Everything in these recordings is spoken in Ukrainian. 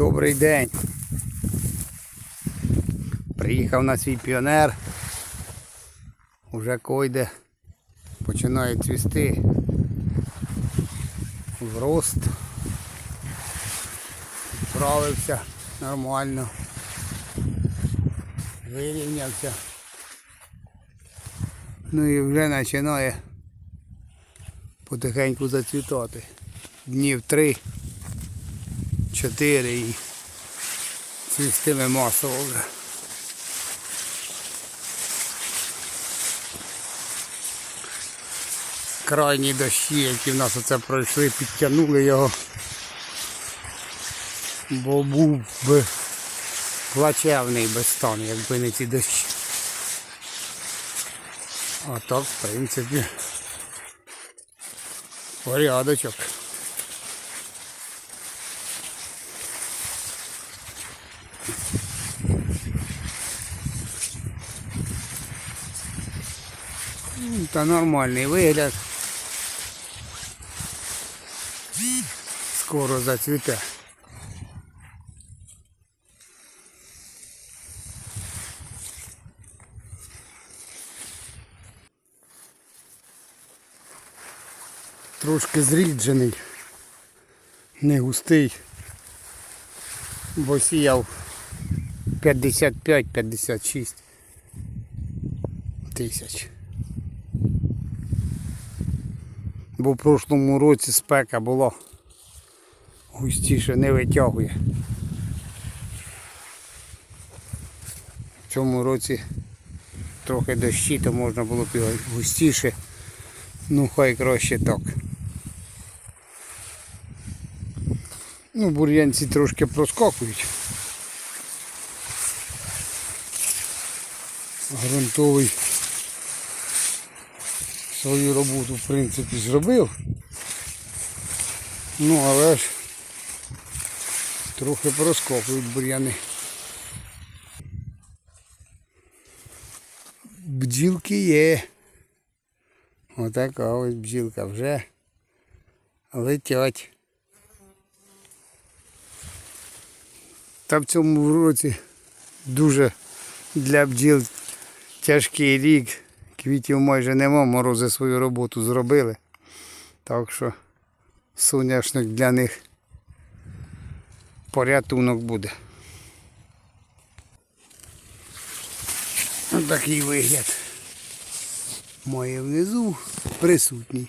Добрий день. Приїхав на свій піонер. Уже койде. Починає цвісти. В рост. Справився нормально. Вирівнявся. Ну і вже починає потихеньку зацвітати. Днів три. Чотири і цвістиме масово вже. Крайні дощі, які в нас оце пройшли, підтягнули його. Бо був би плачевний без стан, якби не ці дощі. А так, в принципі, порядочок. Та нормальний вигляд. Скоро зацвіте. Трошки зріджений, не густий, бо сіяв 55-56 тисяч. Бо в прошлому році спека було густіше не витягує. В цьому році трохи дощі, то можна було б густіше. Ну хай краще так. Ну, бур'янці трошки проскакують. Грунтовий свою роботу в принципі зробив. Ну але ж трохи проскокують бур'яни. Бджілки є. Отака ось бджілка вже летять. Та в цьому році дуже для бджіл тяжкий рік. Квітів майже нема, морози свою роботу зробили. Так що соняшник для них порятунок буде. Ось такий вигляд. Має внизу присутній.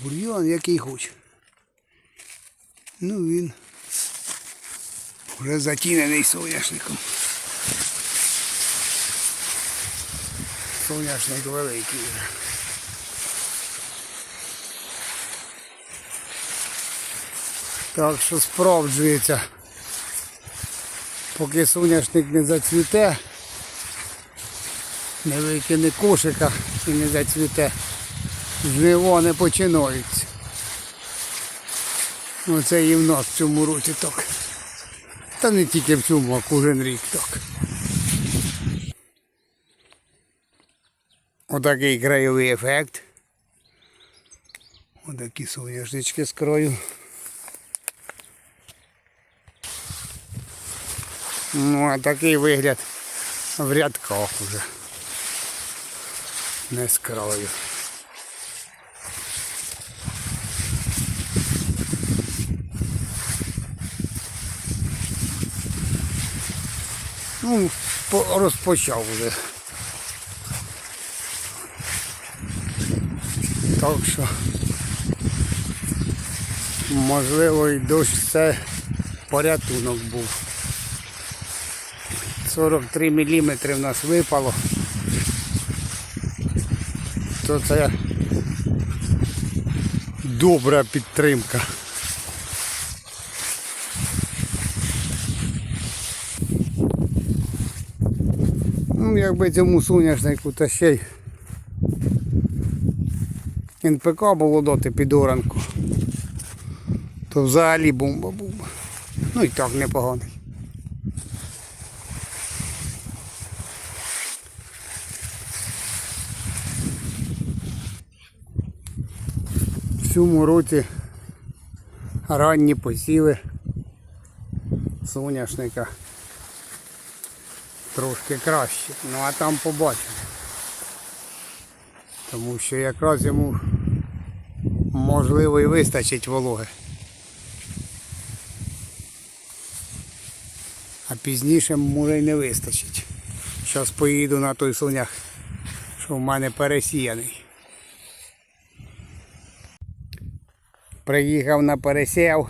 Бульйон який хоч. Ну він вже затінений соняшником. Соняшник великий. Так що справджується. Поки соняшник не зацвіте, не викине кошика і не зацвіте, жниво не починаються. Оце і в нас в цьому році так. Та не тільки в цьому, а кожен рік так. Отакий краєвий ефект. Отакі соняшнички з краю. Ну, а такий вигляд в рядках уже. Не з краю. Ну, розпочав вже. Так що можливо і дощ це порятунок був. 43 мм в нас випало. То це добра підтримка. Ну, якби цьому соняшнику та ще й НПК було дати під оранку, то взагалі бомба була. Ну і так непоганий. В цьому році ранні посіви соняшника трошки краще. Ну а там побачимо. Тому що якраз йому можливо і вистачить вологи. А пізніше може й не вистачить. Зараз поїду на той сонях, що в мене пересіяний. Приїхав на пересів.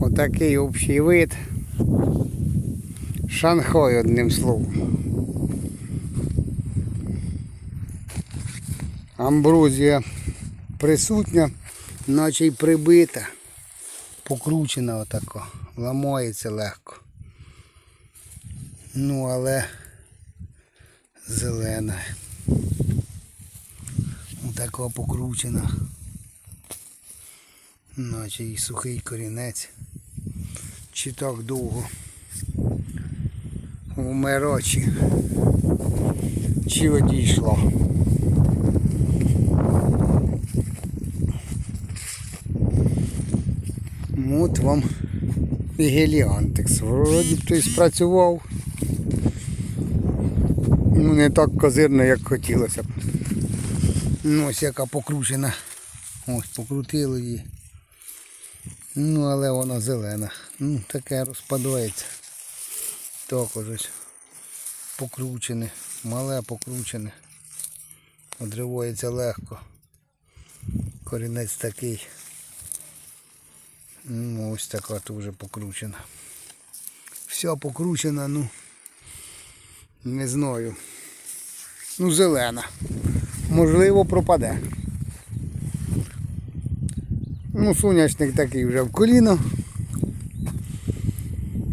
Отакий общий вид. Шанхай одним словом. Амброзія присутня, наче й прибита, покручена отако, ламається легко. Ну, але зелена. Отако покручена. Наче і сухий корінець. Чи так довго вмирочі. Чи одійшло. От вам і геліантекс. Вроді б той спрацював. Ну не так козирно, як хотілося б. Ну ось яка покручена. Ось покрутили її. Ну але вона зелена. Ну таке розпадається. Також ось покручене, мале покручене. Одривається легко. Корінець такий. Ну, ось така теж покручена. Вся покручена, ну не знаю. Ну, зелена. Можливо, пропаде. Ну, соняшник такий вже в коліно.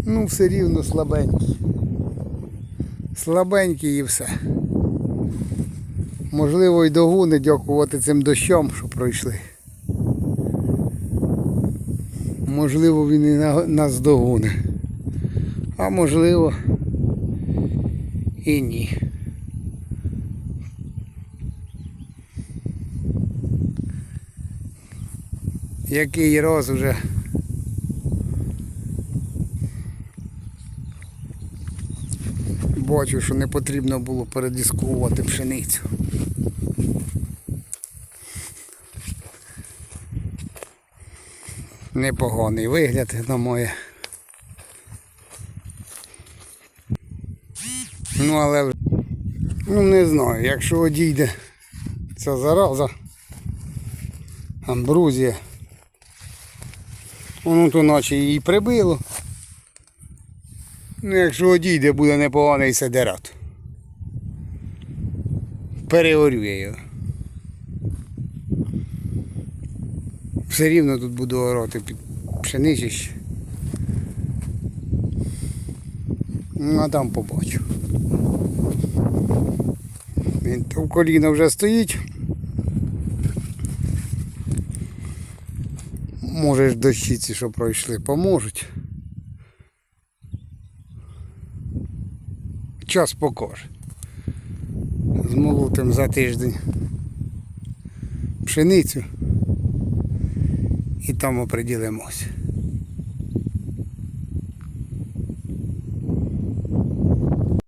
Ну, все рівно слабенький. Слабенький і все. Можливо, й догони дякувати цим дощам, що пройшли. Можливо, він і нас догоне. А можливо і ні. Який раз уже бачу, що не потрібно було передіскувати пшеницю. Непоганий вигляд на моє. Ну але ну не знаю, якщо одійде ця зараза, амбрузія, воно то наче її прибило. Ну якщо одійде, буде непоганий седерат. Переорює його. Все рівно тут буду орати під пшеничище. Ну а там побачу. Він то коліна вже стоїть. Може ж дощиці, що пройшли, поможуть. Час покаже. Змолотим за тиждень пшеницю і там оприділимося.